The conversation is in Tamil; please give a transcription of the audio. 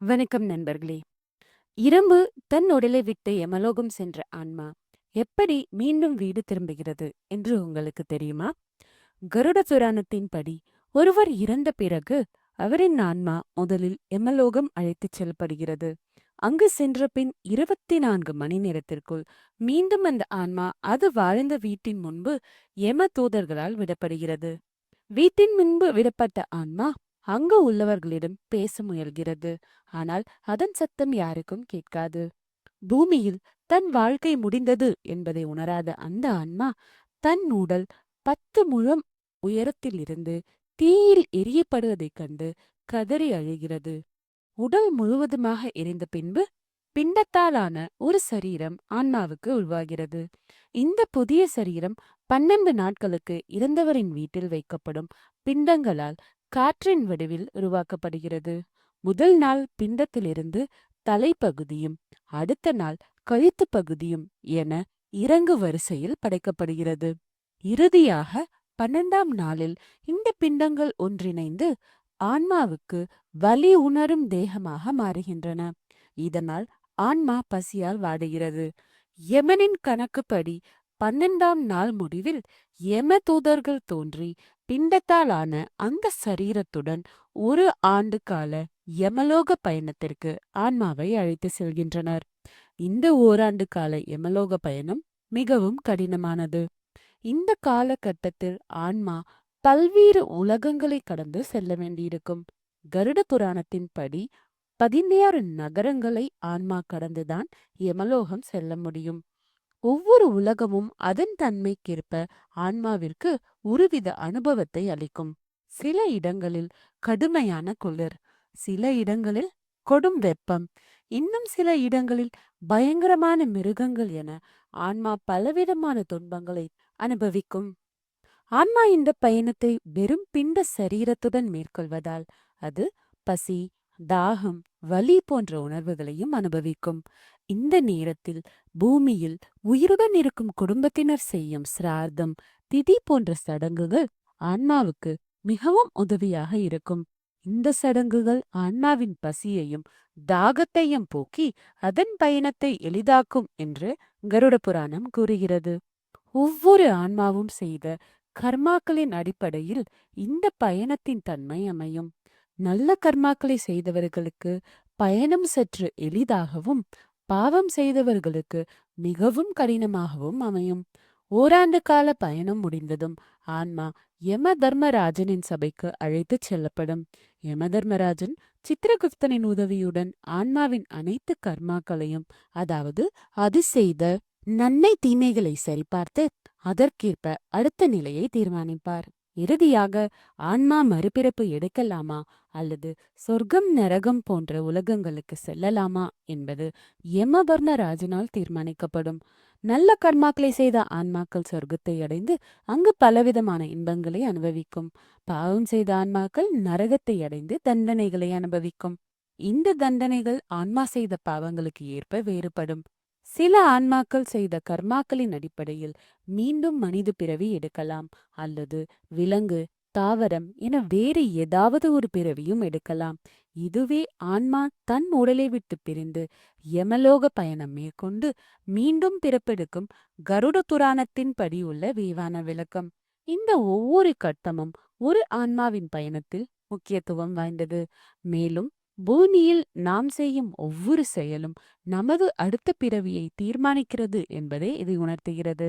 வணக்கம் நண்பர்களே. இரும்பு தன் உடலை விட்டு எமலோகம் சென்ற ஆன்மா எப்படி மீண்டும் வீடு திரும்புகிறது என்று உங்களுக்கு தெரியுமா? கருட புராணத்தின்படி ஒருவர் இறந்த பிறகு அவரின் ஆன்மா முதலில் எமலோகம் அழைத்துச் செல்லப்படுகிறது. அங்கு சென்ற பின் இருபத்தி நான்கு மணி நேரத்திற்குள் மீண்டும் அந்த ஆன்மா அது வாழ்ந்த வீட்டின் முன்பு எம தூதர்களால் விடப்படுகிறது. வீட்டின் முன்பு விடப்பட்ட ஆன்மா அங்கு உள்ளவர்களிடம் பேச முயல்கிறது. ஆனால் அதன் சத்தம் யாருக்கும் கேட்காது. பூமியில் தன் வாழ்க்கை முடிந்தது என்பதை உணராத அந்த ஆன்மா தன் உடல் பத்து முழம் உயரத்திலிருந்து தீயில் எரியப்படுவதைக் கண்டு கதறி அழுகிறது. உடல் முழுவதுமாக எரிந்த பின்பு பிண்டத்தாலான ஒரு சரீரம் ஆன்மாவுக்கு உருவாகிறது. இந்த புதிய சரீரம் பன்னெண்டு நாட்களுக்கு இறந்தவரின் வீட்டில் வைக்கப்படும் பிண்டங்களால் காற்றின் வடிவில் உருவாக்கப்படுகிறது. முதல் நாள் பிண்டத்திலிருந்து தலைப்பகுதியும் அடுத்த நாள் கழுத்து பகுதியும் என இறங்கு வரிசையில் படைக்கப்படுகிறது. இறுதியாக பன்னெண்டாம் நாளில் இந்த பிண்டங்கள் ஒன்றிணைந்து ஆன்மாவுக்கு வலி உணரும் தேகமாக மாறுகின்றன. இதனால் ஆன்மா பசியால் வாடுகிறது. யமனின் கணக்குப்படி பன்னெண்டாம் நாள் முடிவில் யம தூதர்கள் தோன்றி பிண்டத்தாலான அந்த சரீரத்துடன் ஒரு ஆண்டு கால யமலோக பயணத்திற்கு ஆன்மாவை அழைத்து செல்கின்றனர். இந்த ஓராண்டு கால யமலோக பயணம் மிகவும் கடினமானது. இந்த காலகட்டத்தில் ஆன்மா பல்வேறு உலகங்களை கடந்து செல்ல வேண்டியிருக்கும். கருட புராணத்தின்படி பதினேழு நகரங்களை ஆன்மா கடந்துதான் யமலோகம் செல்ல முடியும். ஒவ்வொரு உலகமும் அதன் தன்மைக்கேற்ப ஆன்மாவிற்கு ஒருவித அனுபவத்தை அளிக்கும். சில இடங்களில் கடுமையான குளிர் சில இடங்களில் கொடும் வெப்பம் இன்னும் சில இடங்களில் பயங்கரமான மிருகங்கள் என ஆன்மா பலவிதமான துன்பங்களை அனுபவிக்கும். ஆன்மா இந்த பயணத்தை வெறும் பிண்ட சரீரத்துடன் மேற்கொள்வதால் அது பசி தாகம் வலி போன்ற உணர்வுகளையும் அனுபவிக்கும். இந்த நேரத்தில் பூமியில் உயிருடன் இருக்கும் குடும்பத்தினர் செய்யும் சிரார்த்தம் திதி போன்ற சடங்குகள் ஆன்மாவுக்கு மிகவும் உதவியாக இருக்கும். இந்த சடங்குகள் ஆன்மாவின் பசியையும் தாகத்தையும் போக்கி அதன் பயணத்தை எளிதாக்கும் என்று கருட புராணம் கூறுகிறது. ஒவ்வொரு ஆன்மாவும் செய்த கர்மாக்களின் அடிப்படையில் இந்த பயணத்தின் தன்மை அமையும். நல்ல கர்மாக்களை செய்தவர்களுக்கு பயணம் சற்று எளிதாகவும் பாவம் செய்தவர்களுக்கு மிகவும் கடினமாகவும் அமையும். ஓராண்டு கால பயணம் முடிந்ததும் ஆன்மா யம தர்மராஜனின் சபைக்கு அழைத்துச் செல்லப்படும். யம தர்மராஜன் சித்திரகுப்தனின் உதவியுடன் ஆன்மாவின் அனைத்து கர்மாக்களையும் அதாவது அது செய்த நன்மை தீமைகளை சரிபார்த்து அதற்கேற்ப அடுத்த நிலையை தீர்மானிப்பார். இறுதியாக ஆன்மா மறுபிறப்பு எடுக்கலாமா அல்லது சொர்க்கம் நரகம் போன்ற உலகங்களுக்கு செல்லலாமா என்பது யமபர்ணராஜனால் தீர்மானிக்கப்படும். நல்ல கர்மாக்களை செய்த ஆன்மாக்கள் சொர்க்கத்தை அடைந்து அங்கு பலவிதமான இன்பங்களை அனுபவிக்கும். பாவம் செய்த ஆன்மாக்கள் நரகத்தை அடைந்து தண்டனைகளை அனுபவிக்கும். இந்த தண்டனைகள் ஆன்மா செய்த பாவங்களுக்கு ஏற்ப வேறுபடும். சில ஆன்மாக்கள் செய்த கர்மாக்களின் அடிப்படையில் மீண்டும் மனித பிறவி எடுக்கலாம் அல்லது விலங்கு தாவரம் என வேறு ஏதாவது ஒரு பிறவியும் எடுக்கலாம். இதுவே ஆன்மா தன் உடலை விட்டு பிரிந்து யமலோக பயணம் மேற்கொண்டு மீண்டும் பிறப்பெடுக்கும் கருட புராணத்தின் படி உள்ள விரிவான விளக்கம். இந்த ஒவ்வொரு கட்டமும் ஒரு ஆன்மாவின் பயணத்தில் முக்கியத்துவம் வாய்ந்தது. மேலும் பூமியில் நாம் செய்யும் ஒவ்வொரு செயலும் நமது அடுத்த பிறவியை தீர்மானிக்கிறது என்பதே இது உணர்த்துகிறது.